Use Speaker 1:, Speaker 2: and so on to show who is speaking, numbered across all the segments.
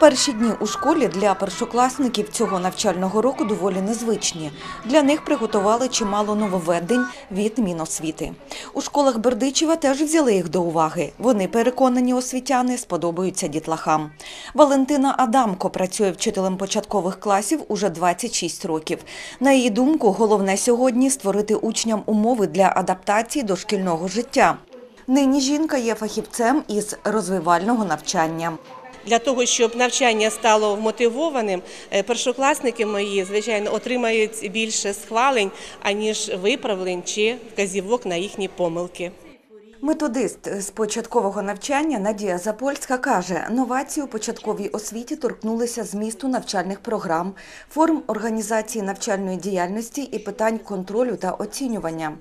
Speaker 1: Перші дні у школі для першокласників цього навчального року доволі незвичні. Для них приготували чимало нововведень від Міносвіти. У школах Бердичева теж взяли їх до уваги. Вони переконані освітяни сподобаються дітлахам. Валентина Адамко працює вчителем початкових класів уже 26 років. На її думку, головне сьогодні створити учням умови для адаптації до шкільного життя. Нині жінка є фахівцем із розвивального навчання.
Speaker 2: Для того, щоб навчання стало вмотивованим, е, першокласники мої, звичайно, отримають більше схвалень, аніж виправлень чи вказівок на їхні помилки.
Speaker 1: Методист з початкового навчання Надія Запольська каже, новації у початковій освіті торкнулися змісту навчальних програм, форм організації навчальної діяльності і питань контролю та оцінювання.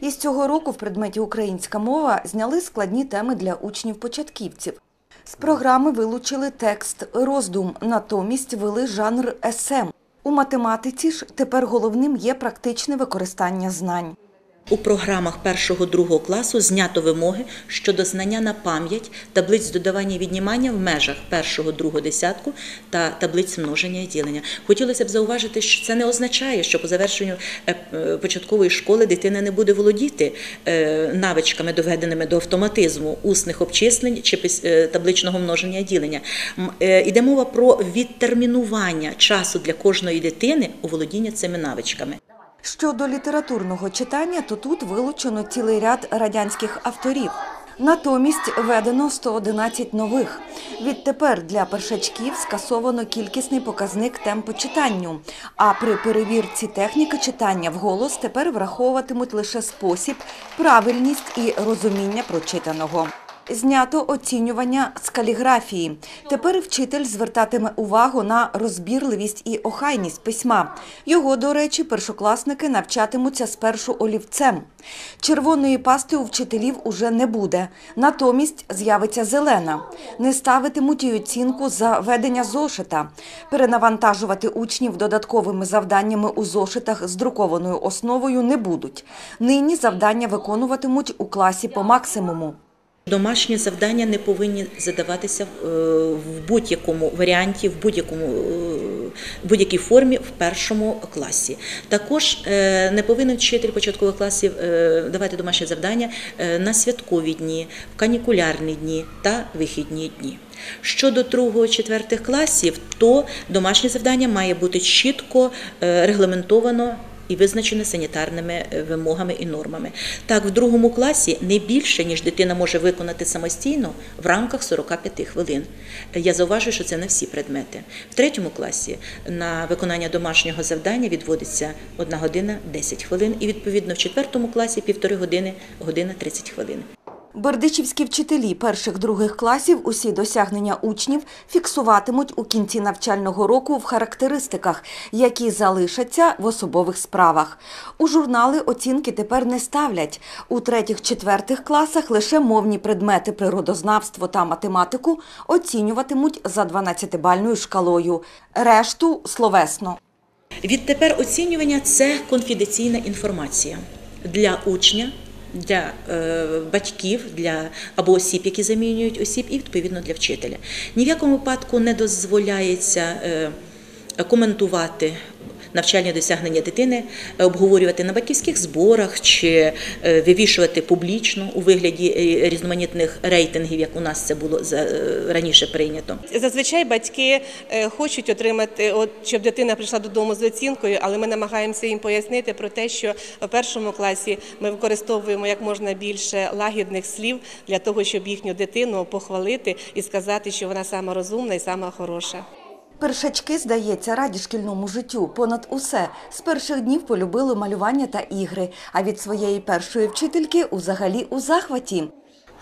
Speaker 1: Із цього року в предметі українська мова зняли складні теми для учнів-початківців. З програми вилучили текст роздум, натомість вели жанр СМ. У математиці ж тепер головним є практичне використання знань.
Speaker 3: У програмах першого-другого класу знято вимоги щодо знання на пам'ять таблиць додавання і віднімання в межах першого, другого десятку та таблиць множення і ділення. Хотілося б зауважити, що це не означає, що по завершенню е, е, початкової школи дитина не буде володіти е, навичками, доведеними до автоматизму усних обчислень чи табличного множення і ділення. Іде мова про відтермінування часу для кожної дитини у володіння цими навичками.
Speaker 1: Щодо літературного читання, то тут вилучено цілий ряд радянських авторів. Натомість введено 111 нових. Відтепер для першачків скасовано кількісний показник темпу читанню. А при перевірці техніки читання вголос тепер враховуватимуть лише спосіб, правильність і розуміння прочитаного. Знято оцінювання з каліграфії. Тепер вчитель звертатиме увагу на розбірливість і охайність письма. Його, до речі, першокласники навчатимуться спершу олівцем. Червоної пасти у вчителів уже не буде. Натомість з'явиться зелена. Не ставитимуть і оцінку за ведення зошита. Перенавантажувати учнів додатковими завданнями у зошитах з друкованою основою не будуть. Нині завдання виконуватимуть у класі по максимуму.
Speaker 3: Домашні завдання не повинні задаватися е, в будь-якому варіанті, в будь-якому е, будь-якій формі в першому класі. Також е, не повинен вчитель початкових класів давати домашні завдання на святкові дні, в канікулярні дні та вихідні дні. Щодо другого четвертих класів, то домашнє завдання має бути чітко регламентовано і визначене санітарними е, вимогами і нормами. Так, в другому класі не більше, ніж дитина може виконати самостійно в рамках 45 хвилин. Я зауважую, що це не всі предмети. В третьому класі на виконання домашнього завдання відводиться 1 година 10 хвилин, і відповідно в четвертому класі півтори години, година 30 хвилин.
Speaker 1: Бердичівські вчителі перших-других класів усі досягнення учнів фіксуватимуть у кінці навчального року в характеристиках, які залишаться в особових справах. У журнали оцінки тепер не ставлять. У третіх-четвертих класах лише мовні предмети природознавство та математику оцінюватимуть за 12-бальною шкалою. Решту словесно.
Speaker 3: Відтепер оцінювання це конфіденційна інформація для учня, для е, батьків, для або осіб, які замінюють осіб, і відповідно для вчителя. Ні в якому випадку не дозволяється е, коментувати. Навчальні досягнення дитини е, обговорювати на батьківських зборах чи е, вивішувати публічно у вигляді е, різноманітних рейтингів, як у нас це було раніше прийнято.
Speaker 2: Зазвичай батьки хочуть отримати, от щоб дитина прийшла додому з оцінкою, але ми намагаємося їм пояснити про те, що в першому класі ми використовуємо як можна більше лагідних слів для того, щоб їхню дитину похвалити і сказати, що вона сама розумна і сама хороша.
Speaker 1: Першачки, здається, раді шкільному життю. Понад усе з перших днів полюбили малювання та ігри. А від своєї першої вчительки узагалі у захваті.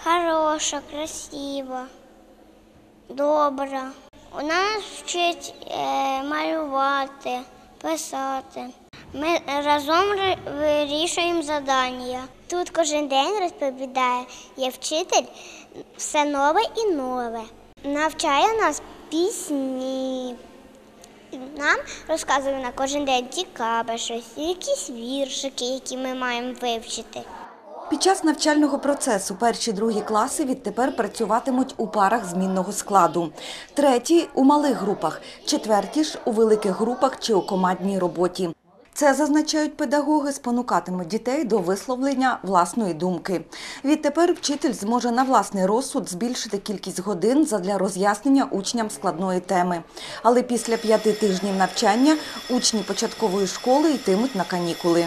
Speaker 4: Хороша, красива, добра. У нас вчить е, малювати, писати. Ми разом вирішуємо завдання. Тут кожен день розповідає є вчитель все нове і нове. Навчає нас пісні. Нам розказує на кожен день цікаве щось, якісь віршики, які ми маємо вивчити.
Speaker 1: Під час навчального процесу перші другі класи відтепер працюватимуть у парах змінного складу, треті у малих групах, четверті ж у великих групах чи у командній роботі. Це зазначають педагоги, спонукатиме дітей до висловлення власної думки. Відтепер вчитель зможе на власний розсуд збільшити кількість годин задля роз'яснення учням складної теми. Але після п'яти тижнів навчання учні початкової школи йтимуть на канікули.